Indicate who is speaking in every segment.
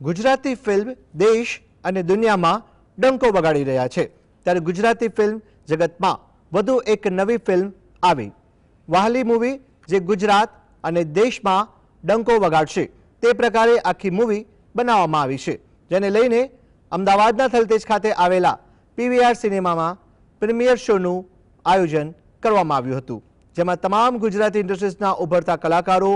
Speaker 1: Gujarati film દેશ અને દુનિયામાં ડંકો વગાડી રહ્યા છે. ત્યારે ગુજરાતી ફિલ્મ જગતમાં વધુ એક નવી ફિલ્મ આવી. વાહલી મૂવી જે ગુજરાત અને દેશમાં ડંકો વગાડશે, તે પ્રકારે આખી મૂવી બનાવવામાં આવી છે. જેને લઈને અમદાવાદના થલતેજ ખાતે આવેલા પીવીઆર સિનેમામાં પ્રીમિયર શોનું આયોજન કરવામાં આવ્યું હતું. જેમાં તમામ ગુજરાતી ઇન્ડસ્ટ્રીઝના ઉભરતા કલાકારો,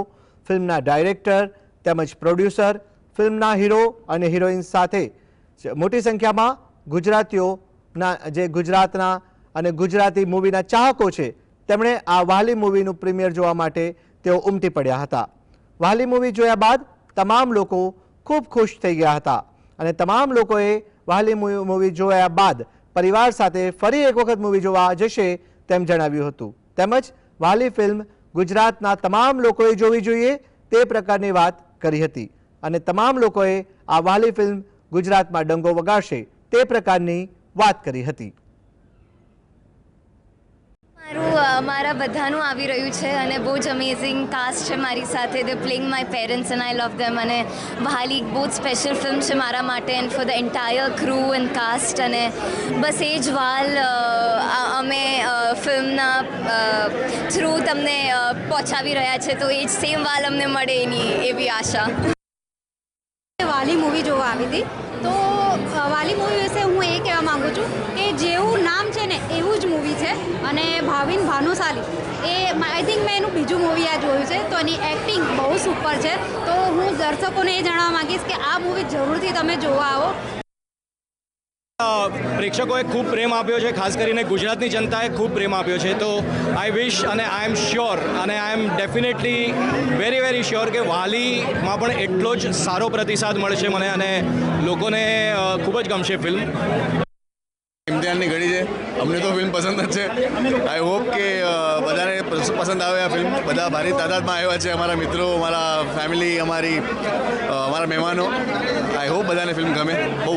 Speaker 1: ફિલ્મના ડાયરેક્ટર તેમજ પ્રોડ્યુસર ફિલ્મના હીરો અને હિરોઈન સાથે મોટી સંખ્યામાં ગુજરાતીઓના, જે ગુજરાતના અને ગુજરાતી મૂવીના ચાહકો છે, તેમણે આ વાલી મૂવીનું પ્રીમિયર જોવા માટે તેઓ ઉમટી પડ્યા હતા. વાલી મૂવી જોયા બાદ તમામ લોકો ખૂબ ખુશ થઈ ગયા હતા અને તમામ લોકોએ વાહલી મૂવી જોયા બાદ પરિવાર સાથે ફરી એક વખત મૂવી જોવા જશે તેમ જણાવ્યું હતું. તેમજ વાહલી ફિલ્મ ગુજરાતના તમામ લોકોએ જોવી જોઈએ તે પ્રકારની વાત કરી હતી. અને તમામ લોકોએ આ વાલી ફિલ્મ ગુજરાતમાં ડંગો વગાડશે તે પ્રકારની વાત કરી હતી.
Speaker 2: મારું મારા બધાનું આવી રહ્યું છે અને બહુ જ અમેઝિંગ કાસ્ટ છે મારી સાથે. They playing my parents and I love them અને એક બહુ જ સ્પેશિયલ ફિલ્મ છે મારા માટે and for the entire crew and cast અને બસ એ જ વાલ અમે ફિલ્મના થ્રુ તમને પહોંચાવી રહ્યા છે. તો એ જ સેમ વાલ અમને મળે એની, એવી આશા.
Speaker 3: વાલી મૂવી જોવા આવી હતી. તો વાલી મૂવી વિશે હું એ કહેવા માંગુ છું કે જેવું નામ છે ને, એવું જ મૂવી છે. અને ભાવિન ભાનુશાલી, એ આઈ થિંક મેં એનું બીજું મૂવી આ જોયું છે. તો એની એક્ટિંગ બહુ સુપર છે. તો હું દર્શકોને એ જણાવવા માગીશ કે આ મૂવી જરૂરથી તમે જોવા આવો.
Speaker 4: પ્રેક્ષકોએ ખૂબ પ્રેમ આપ્યો છે, ખાસ કરીને ગુજરાતની જનતાએ ખૂબ પ્રેમ આપ્યો છે. તો આઈ વિશ અને આઈ એમ શ્યોર અને I am definitely very very sure કે વાલીમાં પણ એટલો જ સારો પ્રતિસાદ મળશે મને અને લોકોને ખૂબ જ ગમશે ફિલ્મ
Speaker 5: ઇમ્તિહાનની ઘડી છે. અમને તો ફિલ્મ પસંદ જ છે. આઈ હોપ કે બધાને પસંદ આવે આ ફિલ્મ બધા ભારી તાદાદમાં આવ્યા છે અમારા મિત્રો, અમારા ફેમિલી અમારી અમારા મહેમાનો. આઈ હોપ બધાને ફિલ્મ ગમે. બહુ